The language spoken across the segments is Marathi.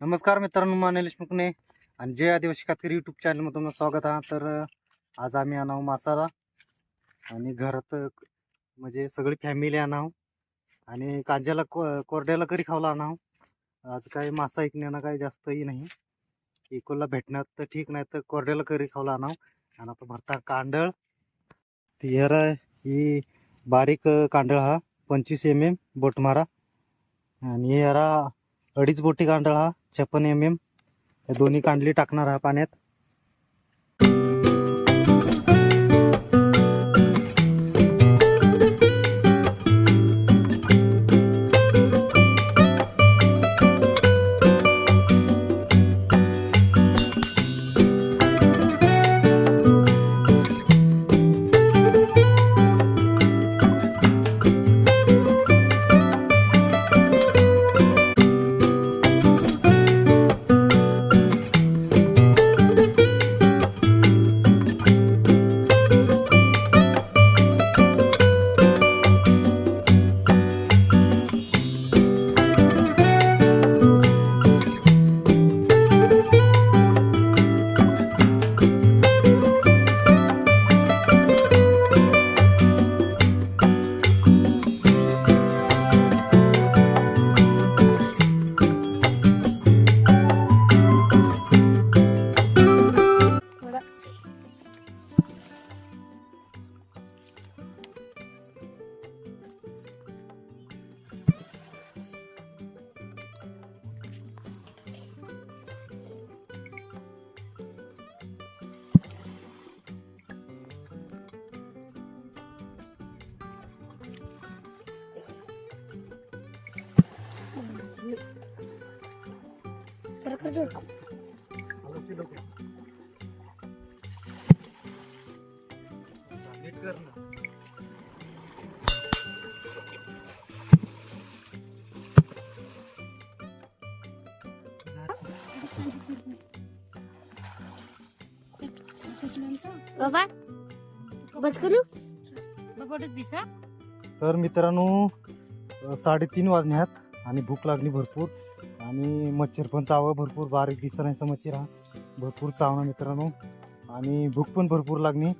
नमस्कार मित्रांनो मानेलेश मुकणे आणि जय आदिवासी कातकरी यूट्यूब चॅनलमध्ये तुमचं स्वागत आहे. तर आज आम्ही आणाव मासाला आणि घरात म्हणजे सगळी फॅमिली आणाव आणि कांज्याला को कोरड्याला करी खावला आणाव? आज काय मासा ऐकण्यानं काही जास्तही नाही. इकोला भेटण्यात तर ठीक नाही तर कोरड्याला करी खावला आणाव? आणि आता भरता ती तियर ही बारीक कांडळ हा पंचवीस एम एम बोटमारा. आणि यारा अडीच बोटी कांदळा छप्पन एम एम हे दोन्ही कांडली टाकणार हा पाण्यात. बाबा बच करू? बघत दिसा तर मित्रांनो साडेतीन वाजण्यात आणि भूक लागली भरपूर. आणि मच्छर पण चावं भरपूर. बारीक दिसण्याचा मच्छर हा भरपूर चावणं मित्रांनो. आणि भूक पण भरपूर लागली.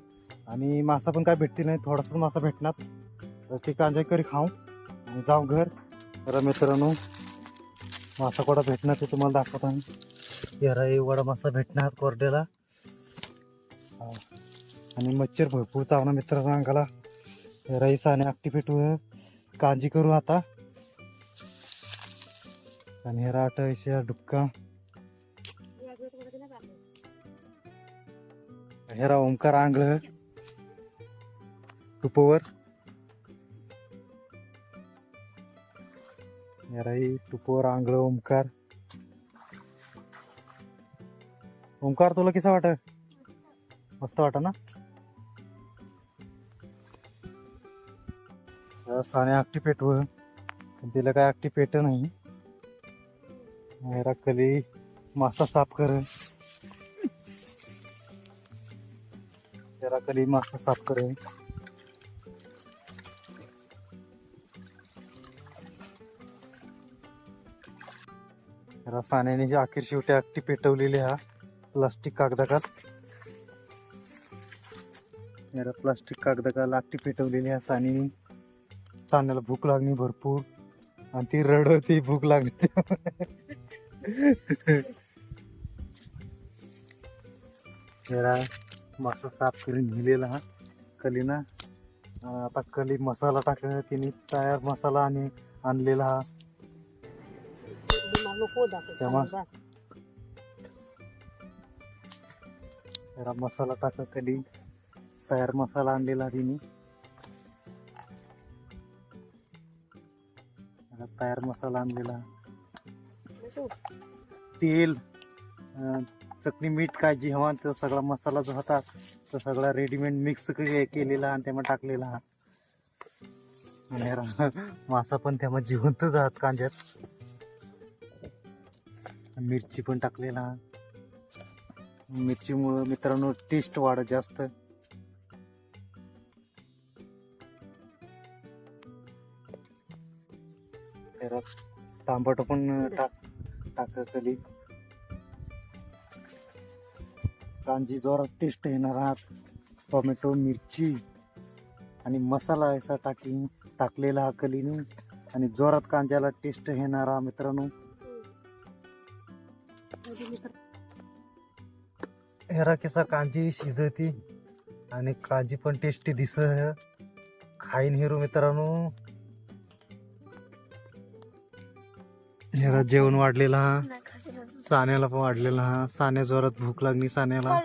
आणि मासा पण काय भेटतील नाही. थोडासा मासा भेटणार. तर ते कांजा करी खाऊ. आणि जाऊ घर. तर मित्रांनो मासा कोडा भेटणार ते तुम्हाला दाखवत आम्ही. यारा एवढा मासा भेटणार कोरड्याला. आणि मच्छर भरपूर चावणा मित्रांनो अंगाला राईस आणि akti पेटू कांजी करू आता. आणि हे राट अशा डुक्का हेरा ओंकार आंगळ टुपोवर. हेराई टुपवर आंगळ ओंकार. ओंकार तुला कसा वाट मस्त वाट ना? साने आकटी पेटव. पण तिला काय आकटी पेट नाही. मेरा कली मासा साफ कर। मेरा कली मासा साफ कर। सान्याने साण्याने जी अखेर शेवटी अगटी पेटवलेली हा प्लास्टिक कागदाकात मेरा प्लास्टिक कागदाकाला akti पेटवलेली हा साने साण्याला भूक लागली भरपूर. आणि ती रडवती भूक लागली. जरा मासा साफ करून नेलेला हा कलीना. आता कली मसाला टाक तिने तयार मसाला आणि आणलेला हा. जरा मसाला टाक कली. तयार मसाला आणलेला तिने. तयार मसाला आणलेला तेल चटणी मीठ काय जी हवा तो सगळा मसाला जो होता तो सगळा रेडीमेड मिक्स केलेला आणि त्यामध्ये टाकलेला. हा आणि मासा पण त्यामध्ये जिवंत जात कांद्यात. मिरची पण टाकलेला. मिरचीमुळं मित्रांनो टेस्ट वाढत जास्त. तांबट पण टाक टाकली कांजी जोरात टेस्ट येणार आहात. टोमॅटो मिरची आणि मसाला असा टाकी टाकलेला हा कलीने आणि जोरात कांद्याला टेस्ट येणार हा मित्रांनो. हेरा कसा कांजी शिजती आणि कांजी पण टेस्टी दिस खाईन हिरो मित्रांनो. हेरा जेवण वाढलेला हा. साण्याला पण वाढलेला हा. साण्या जोरात भूक लागली साण्याला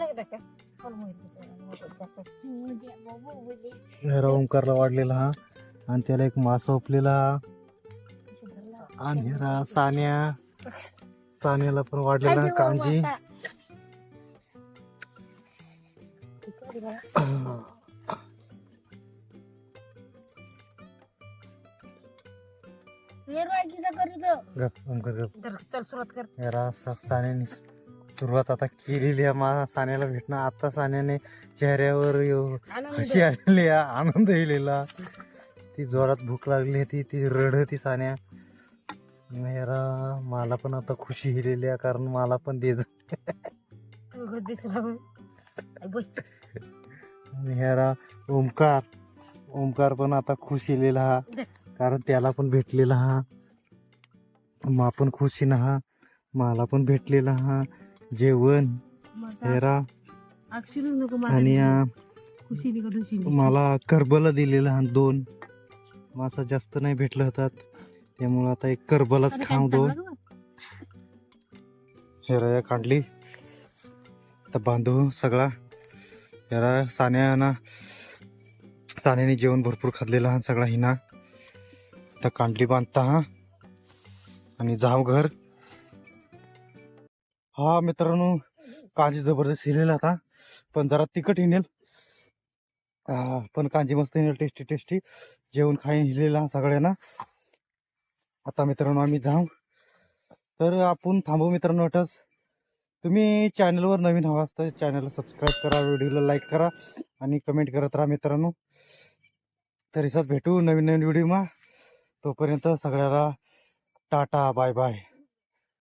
हेरा ओंकारला वाढलेला हा. आणि त्याला एक मासा ओपलेला. हा आणि हेरा सान्या. सान्याला पण वाढलेला हा कांजी. गप ओंकार गप चल सुरुवात कर. याला स- सान्याने स- सुरुवात आता केलेली आहे. मा सान्याला भेटणं आता सान्याने चेहऱ्यावर यो- हशी आलेली आहे आनंद येलेला ती जोरात भूक लागली होती ती रडती सान्या. मेरा मला पण आता खुशी हिलेली आहे कारण मला पण दे तू दिसला हेरा ओमकार. ओमकार पण आता खुश येलेला हा कारण त्याला पण भेटलेला हा. मा पण खुशीनं हा. मला पण भेटलेला हा. जेवण हेरा आणि मला करबला दिलेला हा दोन. मासा जास्त नाही भेटलं होतात त्यामुळं आता एक करबलाच खाऊ दो. हेरा काढली तर बांधू सगळा. हेरा सान्याना सान्याने जेवण भरपूर खाल्लेला हा सगळा हिना. आता कांडली बांधता हा? आणि जाऊ घर. हा मित्रांनो कांजी जबरदस्त हिनेल आता पण जरा तिखट हिनेल पण कांजी मस्त हिनेल टेस्टी टेस्टी जेवण खाईन हिलेला सगळ्यांना. आता मित्रांनो आम्ही जाऊ. तर आपण थांबू मित्रांनो वाटच तुम्ही चॅनलवर नवीन हवा असतं चॅनलला सबस्क्राईब करा व्हिडिओला लाईक करा आणि कमेंट करत राहा मित्रांनो. तर हिसात भेटू नवीन नवीन व्हिडिओ मा. तोपर्यंत सगळ्याला टाटा बाय बाय